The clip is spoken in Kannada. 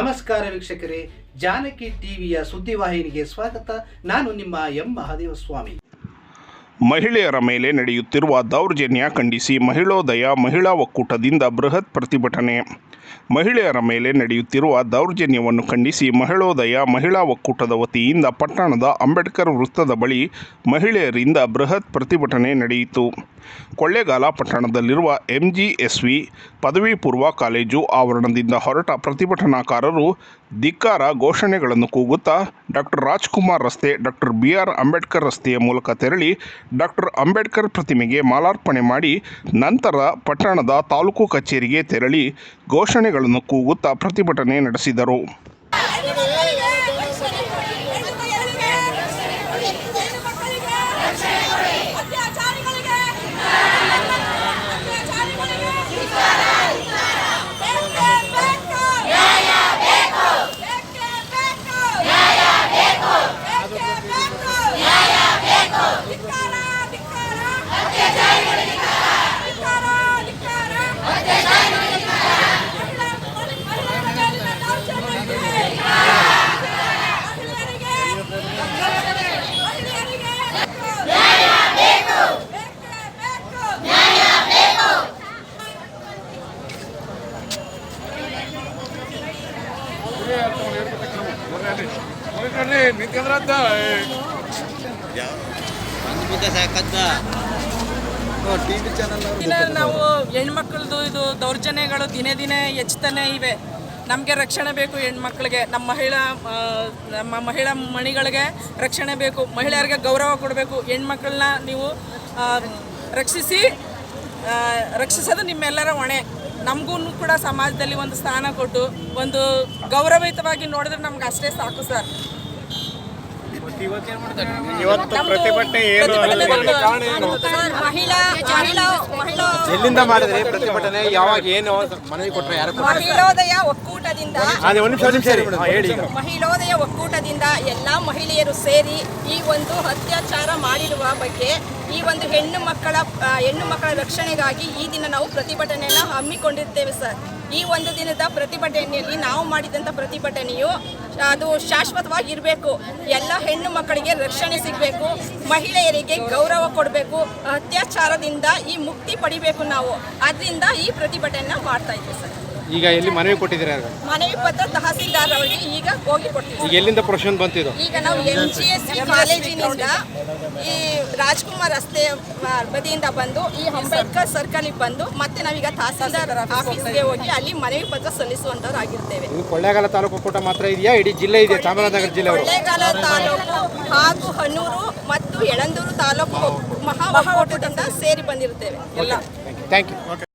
ನಮಸ್ಕಾರ ವೀಕ್ಷಕರೇ, ಜಾನಕಿ ಟಿವಿಯ ಸುದ್ದಿವಾಹಿನಿಗೆ ಸ್ವಾಗತ. ನಾನು ನಿಮ್ಮ ಎಂ. ಮಹಾದೇವ ಸ್ವಾಮಿ ಮಹಿಳೆಯರ ಮೇಲೆ ನಡೆಯುತ್ತಿರುವ ದೌರ್ಜನ್ಯ ಖಂಡಿಸಿ ಮಹಿಳೋದಯ ಮಹಿಳಾ ಒಕ್ಕೂಟದಿಂದ ಬೃಹತ್ ಪ್ರತಿಭಟನೆ. ಮಹಿಳೆಯರ ಮೇಲೆ ನಡೆಯುತ್ತಿರುವ ದೌರ್ಜನ್ಯವನ್ನು ಖಂಡಿಸಿ ಮಹಿಳೋದಯ ಮಹಿಳಾ ಒಕ್ಕೂಟದ ವತಿಯಿಂದ ಪಟ್ಟಣದ ಅಂಬೇಡ್ಕರ್ ವೃತ್ತದ ಬಳಿ ಮಹಿಳೆಯರಿಂದ ಬೃಹತ್ ಪ್ರತಿಭಟನೆ ನಡೆಯಿತು. ಕೊಳ್ಳೇಗಾಲ ಪಟ್ಟಣದಲ್ಲಿರುವ ಎಂಜಿಎಸ್ವಿ ಪದವಿ ಪೂರ್ವ ಕಾಲೇಜು ಆವರಣದಿಂದ ಹೊರಟ ಪ್ರತಿಭಟನಾಕಾರರು ಧಿಕ್ಕಾರ ಘೋಷಣೆಗಳನ್ನು ಕೂಗುತ್ತಾ ಡಾಕ್ಟರ್ ರಾಜ್ಕುಮಾರ್ ರಸ್ತೆ, ಡಾಕ್ಟರ್ ಬಿ ಆರ್ ಅಂಬೇಡ್ಕರ್ ರಸ್ತೆಯ ಮೂಲಕ ತೆರಳಿ ಡಾಕ್ಟರ್ ಅಂಬೇಡ್ಕರ್ ಪ್ರತಿಮೆಗೆ ಮಾಲಾರ್ಪಣೆ ಮಾಡಿ ನಂತರ ಪಟ್ಟಣದ ತಾಲೂಕು ಕಚೇರಿಗೆ ತೆರಳಿ ಘೋಷಣೆಗಳನ್ನು ಕೂಗುತ್ತಾ ಪ್ರತಿಭಟನೆ ನಡೆಸಿದರು. ನಾವು ಹೆಣ್ಮಕ್ಳದ್ದು ಇದು ದೌರ್ಜನ್ಯಗಳು ದಿನೇ ದಿನೇ ಹೆಚ್ಚುತ್ತಾನೆ ಇವೆ. ನಮಗೆ ರಕ್ಷಣೆ ಬೇಕು ಹೆಣ್ಮಕ್ಳಿಗೆ, ನಮ್ಮ ಮಹಿಳಾ ನಮ್ಮ ಮಹಿಳಾ ಮಣಿಗಳಿಗೆ ರಕ್ಷಣೆ ಬೇಕು, ಮಹಿಳೆಯರಿಗೆ ಗೌರವ ಕೊಡಬೇಕು. ಹೆಣ್ಮಕ್ಳನ್ನ ನೀವು ರಕ್ಷಿಸಿ ರಕ್ಷಿಸೋದು ನಿಮ್ಮೆಲ್ಲರ ಹೊಣೆ. ನಮಗೂ ಕೂಡ ಸಮಾಜದಲ್ಲಿ ಒಂದು ಸ್ಥಾನ ಕೊಟ್ಟು ಒಂದು ಗೌರವಯುತವಾಗಿ ನೋಡಿದ್ರೆ ನಮ್ಗೆ ಅಷ್ಟೇ ಸಾಕು ಸರ್. ಇವತ್ತು ಪ್ರತಿಭಟನೆ ಏನು ಸರ್, ಮಹಿಳಾ ಮಹಿಳಾ ಮಹಿಳಾ ಎಲ್ಲಿಂದ ಮಾಡಿದ್ರಿ ಪ್ರತಿಭಟನೆ? ಯಾವಾಗ ಏನು ಮನವಿ ಕೊಟ್ರೆ ಯಾರು ಮಹಿಳೋದಯ ಒಕ್ಕೂಟದಿಂದ ಮಹಿಳೋದಯ ಒಕ್ಕೂಟದಿಂದ ಎಲ್ಲ ಮಹಿಳೆಯರು ಸೇರಿ ಈ ಒಂದು ಅತ್ಯಾಚಾರ ಮಾಡಿರುವ ಬಗ್ಗೆ ಈ ಒಂದು ಹೆಣ್ಣು ಮಕ್ಕಳ ಹೆಣ್ಣು ಮಕ್ಕಳ ರಕ್ಷಣೆಗಾಗಿ ಈ ದಿನ ನಾವು ಪ್ರತಿಭಟನೆಯನ್ನು ಹಮ್ಮಿಕೊಂಡಿರ್ತೇವೆ ಸರ್. ಈ ಒಂದು ದಿನದ ಪ್ರತಿಭಟನೆಯಲ್ಲಿ ನಾವು ಮಾಡಿದಂಥ ಪ್ರತಿಭಟನೆಯು, ಅದು ಶಾಶ್ವತವಾಗಿರಬೇಕು. ಎಲ್ಲ ಹೆಣ್ಣು ಮಕ್ಕಳಿಗೆ ರಕ್ಷಣೆ ಸಿಗಬೇಕು. ಮಹಿಳೆಯರಿಗೆ ಗೌರವ ಕೊಡಬೇಕು. ಅತ್ಯಾಚಾರದಿಂದ ಈ ಮುಕ್ತಿ ಪಡಿಬೇಕು ನಾವು. ಅದರಿಂದ ಈ ಪ್ರತಿಭಟನೆಯನ್ನು ಮಾಡ್ತಾ ಇದ್ದೀವಿ ಸರ್. ಈಗ ಎಲ್ಲಿ ಮನವಿ ಕೊಟ್ಟಿದ್ದೀರಾ ಈಗ? ಮನವಿ ಪತ್ರ ತಹಸೀಲ್ದಾರ್ ಅವರಿಗೆ ಈಗ ಹೋಗಿ ಕೊಡ್ತೀವಿ. ಈಗ ಎಲ್ಲಿಂದ ಪ್ರೊಶನ್ ಬಂತಿದ್ದು ಈಗ ನಾವು ಎಂ ಜಿ ಎಸ್ ಕಾಲೇಜಿನಿಂದ ಈ ರಾಜ್ಕುಮಾರ್ ರಸ್ತೆ ಆ, ಬದಿಯಿಂದ ಬಂದು ಈ ಅಂಬೇಡ್ಕರ್ ಸರ್ಕಲ್ಗೆ ಬಂದು ಮತ್ತೆ ನಾವೀಗ ತಹಸೀಲ್ದಾರ್ ಆಫೀಸ್ಗೆ ಹೋಗಿ ಅಲ್ಲಿ ಮನವಿ ಪತ್ರ ಸಲ್ಲಿಸುವಂತವ್ರು ಆಗಿರ್ತೇವೆ. ಇದು ಕೊಳ್ಳೇಗಾಲ ತಾಲೂಕು ಕೂಟ ಮಾತ್ರ ಇದೆಯಾ? ಇಡೀ ಜಿಲ್ಲೆ ಇದೆ ಚಾಮರಾಜನಗರ ಜಿಲ್ಲೆ ಅವರು? ಕೊಳ್ಳೇಗಾಲ ತಾಲೂಕು ಹಾಗೂ ಹನೂರು ಮತ್ತು ಯಳಂದೂರು ತಾಲೂಕು ಮಹಾ ಒಕ್ಕೂಟದಿಂದ ಸೇರಿ ಬಂದಿರ್ತೇವೆ ಎಲ್ಲ. Thank you